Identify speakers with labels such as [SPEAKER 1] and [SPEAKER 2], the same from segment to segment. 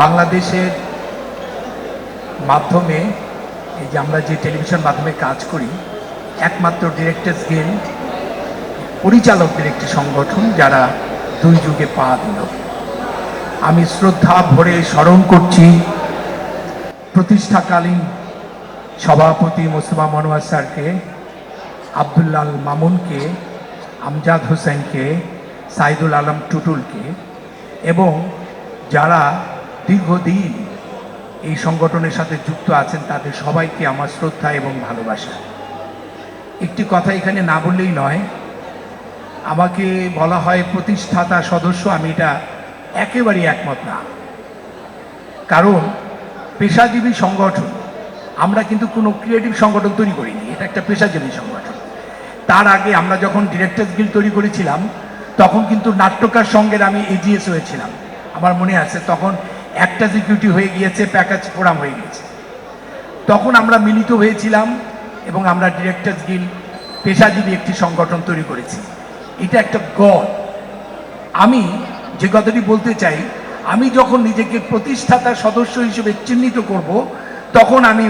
[SPEAKER 1] বাংলাদেশের মাধ্যমে এই যে আমরা যে টেলিভিশন মাধ্যমে কাজ করি, একমাত্র ডিরেক্টর্স গিল পরিচালকদের একটি সংগঠন যারা দুই যুগে পা দিল। আমি শ্রদ্ধা ভরে স্মরণ করছি প্রতিষ্ঠাকালীন সভাপতি মোস্তফা মনোয়ার স্যারকে, আবদুল্লাল মামুনকে, আমজাদ হোসেনকে, সাইদুল আলম টুটুলকে এবং যারা দীর্ঘদিন এই সংগঠনের সাথে যুক্ত আছেন, তাদের সবাইকে আমার শ্রদ্ধা এবং ভালোবাসা। একটি কথা এখানে না বললেই নয়, আমাকে বলা হয় প্রতিষ্ঠাতা, সদস্য, আমি এটা একেবারেই একমত না। কারণ পেশাজীবী সংগঠন, আমরা কিন্তু কোনো ক্রিয়েটিভ সংগঠন তৈরি করিনি, এটা একটা পেশাজীবী সংগঠন। তার আগে আমরা যখন ডিরেক্টর্স গিল তৈরি করেছিলাম, তখন কিন্তু নাট্যকার সঙ্গে আমি এজিএস হয়েছিলাম আমার মনে আছে, তখন একটা সিকিউরিটি হয়ে গিয়েছে, প্যাকেজ ফোরাম হয়ে গেছে তখন আমরা মিলিত হয়েছিলাম এবং আমরা ডিরেক্টর্স গিল পেশাজীবী একটি সংগঠন তৈরি করেছি। এটা একটা গড়। আমি যে কথাটি বলতে চাই, আমি যখন নিজেকে প্রতিষ্ঠাতা সদস্য হিসেবে চিহ্নিত করব, তখন আমি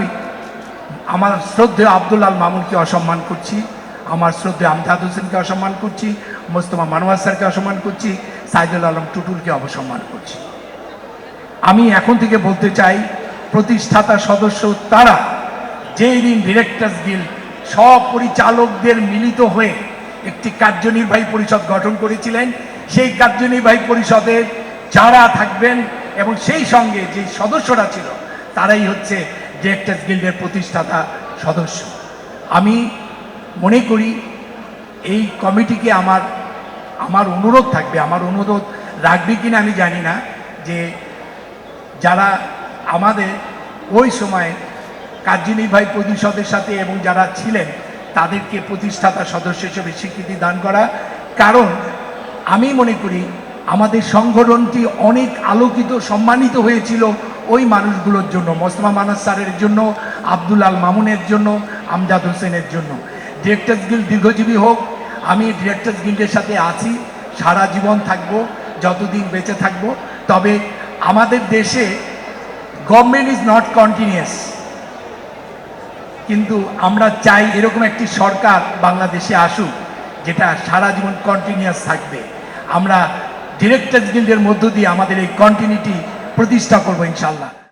[SPEAKER 1] আমার শ্রদ্ধেয় আব্দুল আল মামুনকে অসম্মান করছি, আমার শ্রদ্ধেয় আমজাদ হোসেনকে অসম্মান করছি, মোস্তফা মানোয়ার স্যারকে অসম্মান করছি, সাইদুল আলম টুটুলকে অবসম্মান করছি। আমি এখন থেকে বলতে চাই, প্রতিষ্ঠাতা সদস্য তারা যেই দিন ডিরেক্টর্স গিল সব পরিচালকদের মিলিত হয়ে একটি কার্যনির্বাহী পরিষদ গঠন করেছিলেন, সেই কার্যনির্বাহী পরিষদের যারা থাকবেন এবং সেই সঙ্গে যে সদস্যরা ছিল, তারাই হচ্ছে ডিরেক্টর্স গিল্ডের প্রতিষ্ঠাতা সদস্য। আমি মনে করি এই কমিটিকে আমার আমার অনুরোধ থাকবে, আমার অনুরোধ রাখবে কিনা আমি জানি না, যে যারা আমাদের ওই সময় কার্যনির্বাহী পরিষদের সাথে এবং যারা ছিলেন, তাদেরকে প্রতিষ্ঠাতা সদস্য হিসেবে স্বীকৃতি দান করা। কারণ আমি মনে করি, আমাদের সংগঠনটি অনেক আলোকিত, সম্মানিত হয়েছিল ওই মানুষগুলোর জন্য, মোস্তফা মানাস স্যারের জন্য, আব্দুল আল মামুনের জন্য, আমজাদ হোসেনের জন্য। ডিরেক্টর্স গিল্ড দীর্ঘজীবী হোক, আমি ডিরেক্টর্স গিল্ডের সাথে আছি, সারা জীবন থাকব, যতদিন বেঁচে থাকব। তবে আমাদের দেশে গভর্নমেন্ট ইজ নট কন্টিনিউয়াস কিন্তু আমরা চাই এরকম একটি সরকার বাংলাদেশে আসুক, যেটা সারা জীবন কন্টিনিউয়াস থাকবে। আমরা ডিরেক্টর গিল্ডের মধ্য দিয়ে আমাদের এই কন্টিনিউটি প্রতিষ্ঠা করব ইনশাল্লাহ।